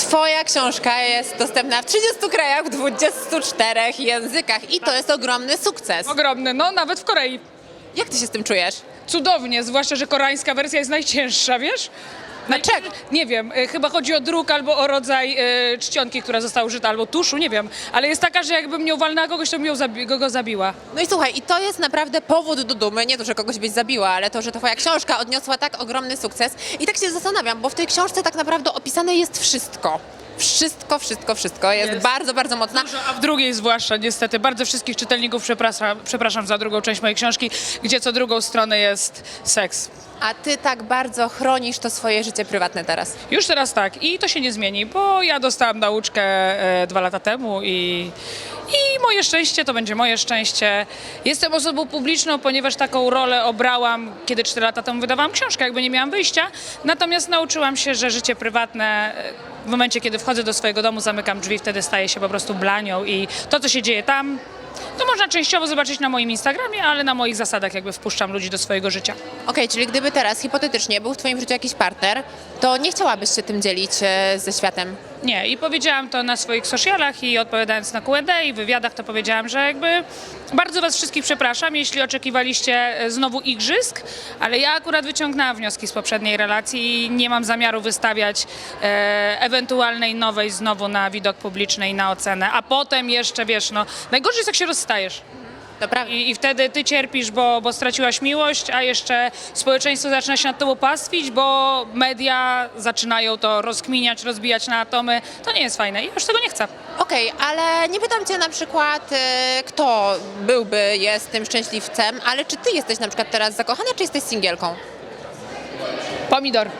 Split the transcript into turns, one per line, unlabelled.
Twoja książka jest dostępna w 30 krajach, w 24 językach i to jest ogromny sukces.
Ogromny, no nawet w Korei.
Jak ty się z tym czujesz?
Cudownie, zwłaszcza, że koreańska wersja jest najcięższa, wiesz?
Dlaczego?
Nie wiem, y, chyba chodzi o druk albo o rodzaj y, czcionki, która została użyta, albo tuszu, nie wiem. Ale jest taka, że jakbym nią walnęła kogoś, to bym ją zabi- go, go zabiła.
No i słuchaj, i to jest naprawdę powód do dumy, nie to, że kogoś byś zabiła, ale to, że twoja książka odniosła tak ogromny sukces. I tak się zastanawiam, bo w tej książce tak naprawdę opisane jest wszystko. Wszystko, wszystko, wszystko. Jest,
Jest.
bardzo, bardzo mocna.
A w drugiej zwłaszcza, niestety, bardzo wszystkich czytelników przepraszam, przepraszam za drugą część mojej książki, gdzie co drugą stronę jest seks.
A ty tak bardzo chronisz to swoje życie prywatne teraz.
Już teraz tak i to się nie zmieni, bo ja dostałam nauczkę e, dwa lata temu i, i moje szczęście to będzie moje szczęście. Jestem osobą publiczną, ponieważ taką rolę obrałam, kiedy cztery lata temu wydawałam książkę, jakby nie miałam wyjścia. Natomiast nauczyłam się, że życie prywatne e, w momencie, kiedy wchodzę do swojego domu, zamykam drzwi, wtedy staje się po prostu blanią i to, co się dzieje tam, to można częściowo zobaczyć na moim Instagramie, ale na moich zasadach jakby wpuszczam ludzi do swojego życia.
Okej, czyli gdyby teraz hipotetycznie był w twoim życiu jakiś partner, to nie chciałabyś się tym dzielić e, ze światem.
Nie, i powiedziałam to na swoich socialach i odpowiadając na Q&A i wywiadach, to powiedziałam, że jakby bardzo was wszystkich przepraszam, jeśli oczekiwaliście e, znowu igrzysk, ale ja akurat wyciągnęłam wnioski z poprzedniej relacji i nie mam zamiaru wystawiać e, ewentualnej nowej znowu na widok publiczny i na ocenę, a potem jeszcze, wiesz, no, najgorzej jest jak się rozstajesz.
To prawda.
I, I wtedy ty cierpisz, bo, bo straciłaś miłość, a jeszcze społeczeństwo zaczyna się nad tobą pastwić, bo media zaczynają to rozkminiać, rozbijać na atomy. To nie jest fajne i ja już tego nie chcę.
Okej, ale nie pytam cię na przykład, e, kto byłby, jest tym szczęśliwcem, ale czy ty jesteś na przykład teraz zakochana, czy jesteś singielką?
Pomidor.